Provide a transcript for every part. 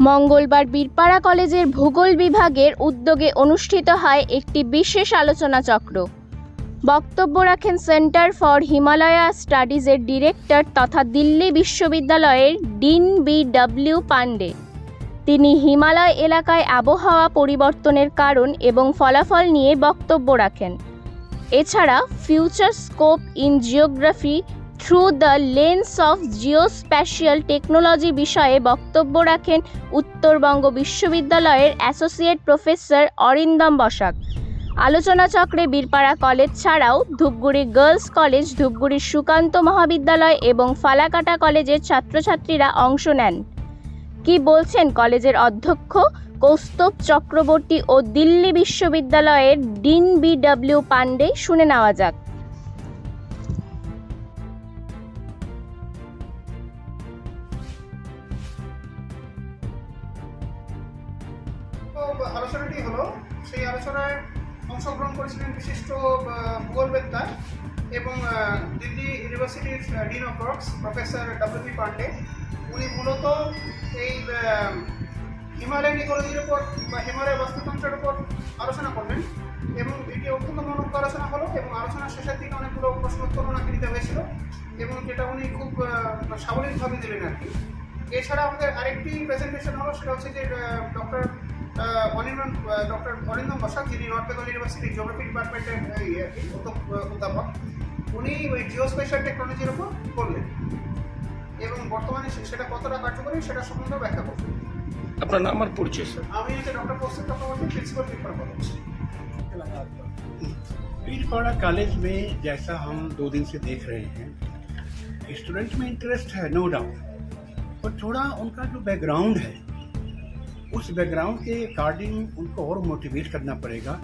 মঙ্গলবার বীরপাড়া কলেজের ভূগোল বিভাগের উদ্যোগে অনুষ্ঠিত হয় একটি বিশেষ আলোচনা চক্র। বক্তব্য রাখেন সেন্টার ফর হিমালয়া স্টাডিজের ডিরেক্টর তথা দিল্লি বিশ্ববিদ্যালয়ের ডিন বি ডব্লিউ পান্ডে তিনি হিমালয় এলাকায় আবহাওয়া পরিবর্তনের কারণ এবং ফলাফল নিয়ে বক্তব্য রাখেন। এছাড়া future scope in geography through the lens of geospatial technology বিষয়ে বক্তব্য রাখেন উত্তরবঙ্গ বিশ্ববিদ্যালয়ের অ্যাসোসিয়েট প্রফেসর অরিন্দম বসাক। আলোচনা চক্রে বীরপাড়া কলেজ ছাড়াও ধূপগুড়ি গার্লস কলেজ ধূপগুড়ির সুকান্ত মহাবিদ্যালয় এবং ফালাকাটা কলেজের ছাত্রছাত্রীরা অংশ নেন। কি বলছেন কলেজের অধ্যক্ষ? কৌস্তব চক্রবর্তী ও দিল্লি বিশ্ববিদ্যালয়ের ডিন বি ডব্লিউ পান্ডে শুনে নেওয়া যাক। আলোচনাটি হলো, সেই আলোচনায় অংশগ্রহণ করেছিলেন বিশিষ্ট ভূগোলবেত্তা এবং দিল্লি ইউনিভার্সিটির dean of works professor W P Pandey. উনি মূলত এই হিমালয়ান ইকোলজির উপর বা হিমালয় বাস্তুতন্ত্রের উপর আলোচনা করলেন এবং এটি অত্যন্ত মনোজ্ঞ আলোচনা হলো এবং আলোচনার শেষের দিকে অনেকগুলো প্রশ্ন উত্তর ওনাকে দিতে হয়েছিল এবং যেটা উনি খুব সাবলীলভাবে দিলেন আর কি। এছাড়া আমাদের আরেকটি প্রেজেন্টেশন হলো, সেটা হচ্ছে যে ডক্টর অনির্বাণ ডক্টর অরিন্দম বসাক যিনি নর্থ বেঙ্গল ইউনিভার্সিটি জিওগ্রাফি ডিপার্টমেন্টের ইয়ে আর কি, অধ্যাপ- আহ, অধ্যাপক উনি ওই জিওস্পেশাল টেকনোলজির উপর করলেন এবং বর্তমানে সে- সেটা কতটা কার্যকরী সেটা সম্বন্ধে ব্যাখ্যা করবেন আপনার নাম আর পরিচয় স্যার আমি হচ্ছে doctor Kaushik Chakraborty principal paper college Pirpara college में जैसा हम दो दिन से देख रहे हैं स्टूडेंट में इंटरेस्ट है नो डाउट पर थोड़ा उनका जो बैकग्राउंड है उस बैकग्राउंड के अकॉर्डिंग उनको और मोटिवेट करना पड़ेगा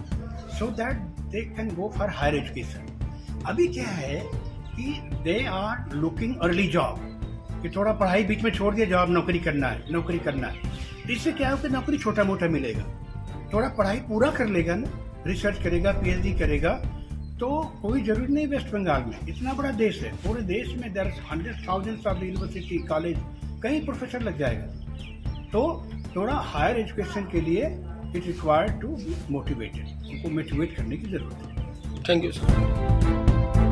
so that they can go for higher education अभी क्या है कि they are looking early job कि थोड़ा पढ़ाई बीच में छोड़ दिया जॉब नौकरी करना है, नौकरी करना है। तो इससे क्या होगा नौकरी छोटा मोटा मिलेगा। थोड़ा पढ़ाई पूरा कर लेगा ना रिसर्च करेगा पीएचडी करेगा तो कोई ज़रूरी नहीं वेस्ट बंगाल में। इतना बड़ा देश है, पूरे देश में दर hundred thousands of university college कहीं प्रोफेसर लग जाएगा। तो थोड़ा हायर एजुकेशन के लिए it required to be motivated उनको मोटिवेट करने की ज़रूरत है। Thank you sir